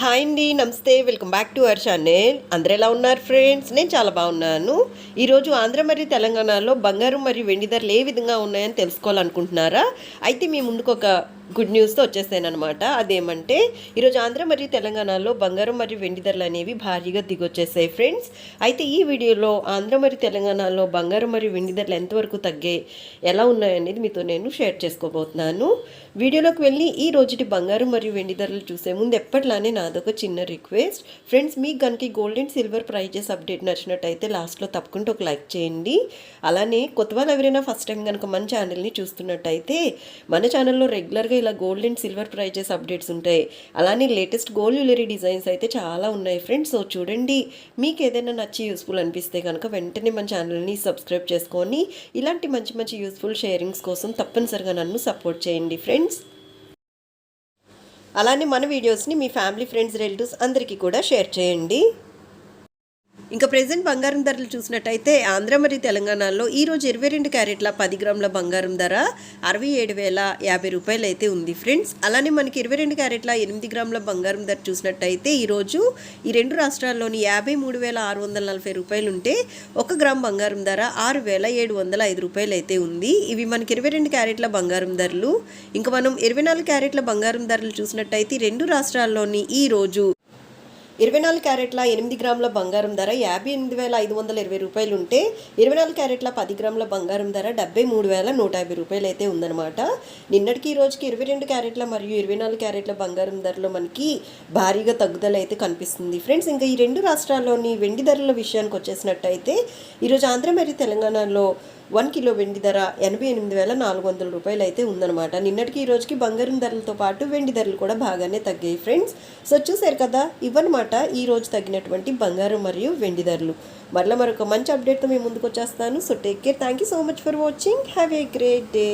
Hi అండి నమస్తే. Welcome back to our channel. అందరు ఎలా ఉన్నారు ఫ్రెండ్స్? నేను చాలా బాగున్నాను. ఈరోజు ఆంధ్ర మరియు తెలంగాణలో బంగారం మరియు వెండి ధరలు ఏ విధంగా ఉన్నాయని తెలుసుకోవాలనుకుంటున్నారా? అయితే మీ ముందుకు ఒక గుడ్ న్యూస్తో వచ్చేసానమాట అదేమంటే ఈరోజు ఆంధ్ర మరియు తెలంగాణలో బంగారం మరియు వెండి ధరలు అనేవి భారీగా దిగొచ్చేసాయి ఫ్రెండ్స్. అయితే ఈ వీడియోలో ఆంధ్ర మరియు తెలంగాణలో బంగారం మరియు వెండి ధరలు ఎంతవరకు తగ్గాయి ఎలా ఉన్నాయనేది మీతో నేను షేర్ చేసుకోబోతున్నాను. వీడియోలోకి వెళ్ళి ఈ రోజుటి బంగారం మరియు వెండి ధరలు చూసే ముందు ఎప్పట్లానే నాదొక చిన్న రిక్వెస్ట్. ఫ్రెండ్స్ మీకు కనుక gold and silver prizes update నచ్చినట్టయితే లాస్ట్లో తప్పకుండా ఒక లైక్ చేయండి. అలానే కొత్త వాళ్ళు ఎవరైనా ఫస్ట్ టైం కనుక మన ఛానల్ని చూస్తున్నట్టయితే మన ఛానల్లో రెగ్యులర్గా ఇలా gold and silver prizes updates ఉంటాయి. అలానే లేటెస్ట్ గోల్డ్ జ్యువెలరీ డిజైన్స్ అయితే చాలా ఉన్నాయి ఫ్రెండ్స్ సో చూడండి మీకు ఏదైనా నచ్చి యూస్ఫుల్ అనిపిస్తే కనుక వెంటనే మన ఛానల్ని సబ్స్క్రైబ్ చేసుకొని ఇలాంటి మంచి మంచి యూస్ఫుల్ షేరింగ్స్ కోసం తప్పనిసరిగా నన్ను సపోర్ట్ చేయండి ఫ్రెండ్స్ అలానే మన వీడియోస్ని మీ ఫ్యామిలీ ఫ్రెండ్స్ రిలేటివ్స్ అందరికీ కూడా షేర్ చేయండి. ఇంకా ప్రెసెంట్ బంగారం ధరలు చూసినట్టయితే ఆంధ్ర మరియు తెలంగాణలో ఈరోజు ఇరవై రెండు క్యారెట్ల పది గ్రాముల బంగారం ధర అరవై ఏడు వేల యాభై రూపాయలు అయితే ఉంది ఫ్రెండ్స్. అలానే మనకి ఇరవై రెండు క్యారెట్ల ఎనిమిది గ్రాముల బంగారం ధర చూసినట్టయితే ఈరోజు ఈ రెండు రాష్ట్రాల్లోని యాభై మూడు వేల ఆరు వందల నలభై రూపాయలు ఉంటే ఒక గ్రామ్ బంగారం ధర ఆరు వేల ఏడు వందల ఐదు రూపాయలు అయితే ఉంది. ఇవి మనకి ఇరవై రెండు క్యారెట్ల బంగారం ధరలు. ఇంకా మనం ఇరవై నాలుగు క్యారెట్ల బంగారం ధరలు చూసినట్టయితే రెండు రాష్ట్రాల్లోని ఈ రోజు ఇరవై నాలుగు క్యారెట్ల ఎనిమిది గ్రాముల బంగారం ధర యాభై ఎనిమిది వేల ఐదు వందల ఇరవై రూపాయలు ఉంటే ఇరవై నాలుగు క్యారెట్ల పది గ్రాముల బంగారం ధర డెబ్బై మూడు వేల నూట యాభై రూపాయలు అయితే ఉందన్నమాట. నిన్నటికి ఈ రోజుకి ఇరవై రెండు క్యారెట్ల మరియు ఇరవై నాలుగు క్యారెట్ల బంగారం ధరలో మనకి భారీగా తగ్గుదల అయితే కనిపిస్తుంది. ఫ్రెండ్స్ ఇంకా ఈ రెండు రాష్ట్రాల్లోని వెండి ధరల విషయానికి వచ్చేసినట్టయితే ఈరోజు ఆంధ్ర మరియు తెలంగాణలో వన్ కిలో వెండి ధర ఎనభై ఎనిమిది వేల నాలుగు వందల రూపాయలు అయితే ఉందన్నమాట. నిన్నటికి ఈ రోజుకి బంగారం ధరలతో పాటు వెండి ధరలు కూడా బాగానే తగ్గాయి ఫ్రెండ్స్. సో చూసారు కదా ఇవన్నమాట ఈ రోజు తగ్గినటువంటి బంగారం మరియు వెండి ధరలు. మరలా మరొక మంచి అప్డేట్తో మేము ముందుకు వచ్చేస్తాను. So take care thank you so much for watching have a great day